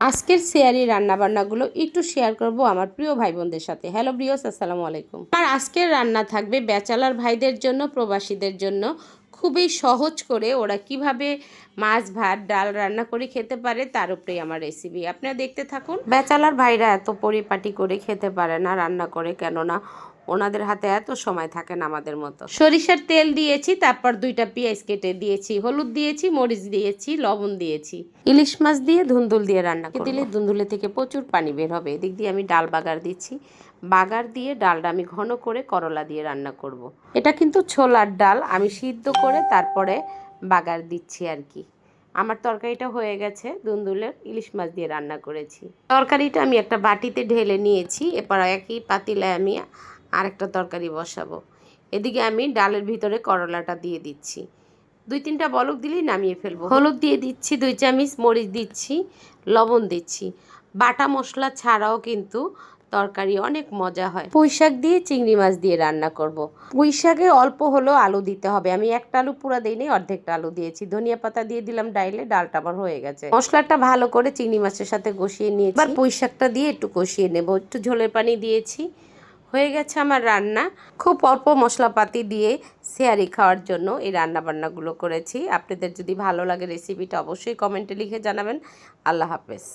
আজকের শেয়ারি রান্নাবান্নাগুলো একটু শেয়ার করব আমার প্রিয় ভাই বোনদের সাথে। হ্যালো ব্রিয়স আসসালামু আলাইকুম। আর আজকের রান্না থাকবে ব্যাচেলার ভাইদের জন্য, প্রবাসীদের জন্য খুবই সহজ করে ওরা কীভাবে মাছ ভাত ডাল রান্না করে খেতে পারে তার উপরেই আমার রেসিপি আপনারা দেখতে থাকুন। বেচালার ভাইরা এত পরিপাটি করে খেতে পারে না রান্না করে কেননা ওনাদের হাতে এত সময় থাকে না আমাদের মতো। সরিষার তেল দিয়েছি তারপর দুইটা পেঁয়াজ কেটে দিয়েছি হলুদ দিয়েছি মরিচ দিয়েছি লবণ দিয়েছি। ইলিশ মাছ দিয়ে ধুন্দুল দিয়ে রান্না করে দিলে ধুন্দুলে থেকে প্রচুর পানি বের হবে। এদিক দিয়ে আমি ডাল বাগার দিচ্ছি। বাগার দিয়ে ডালটা আমি ঘন করে করলা দিয়ে রান্না করব। এটা কিন্তু ছোলার ডাল, আমি সিদ্ধ করে তারপরে বাগার দিচ্ছি আর কি। আমার তরকারিটা হয়ে গেছে, দুন্দুলের ইলিশ মাছ দিয়ে রান্না করেছি। তরকারিটা আমি একটা বাটিতে ঢেলে নিয়েছি, এরপর একই পাতিলায় আমি আরেকটা তরকারি বসাবো। এদিকে আমি ডালের ভিতরে করলাটা দিয়ে দিচ্ছি। দুই তিনটা বলক দিলেই নামিয়ে ফেলব। হলুদ দিয়ে দিচ্ছি, দুই চামচ মরিচ দিচ্ছি, লবণ দিচ্ছি। বাটা মশলা ছাড়াও কিন্তু তরকারি অনেক মজা হয়। পুঁই শাক দিয়ে চিংড়ি মাছ দিয়ে রান্না করব। পুঁই শাকে অল্প হলেও আলু দিতে হবে। আমি একটা আলু পুরা দিইনি, অর্ধেকটা আলু দিয়েছি। ধনিয়া পাতা দিয়ে দিলাম ডাইলে, ডালটা আমার হয়ে গেছে। মশলাটা ভালো করে চিংড়ি মাছের সাথে কষিয়ে নিয়েছি। এবার পুঁই শাকটা দিয়ে একটু কষিয়ে নেব। একটু ঝোলের পানি দিয়েছি। হয়ে গেছে আমার রান্না। খুব অল্প মশলাপাতি দিয়ে শেয়ারি খাওয়ার জন্য এই রান্না বান্নাগুলো করেছি। আপনাদের যদি ভালো লাগে রেসিপিটা অবশ্যই কমেন্টে লিখে জানাবেন। আল্লাহ হাফেজ।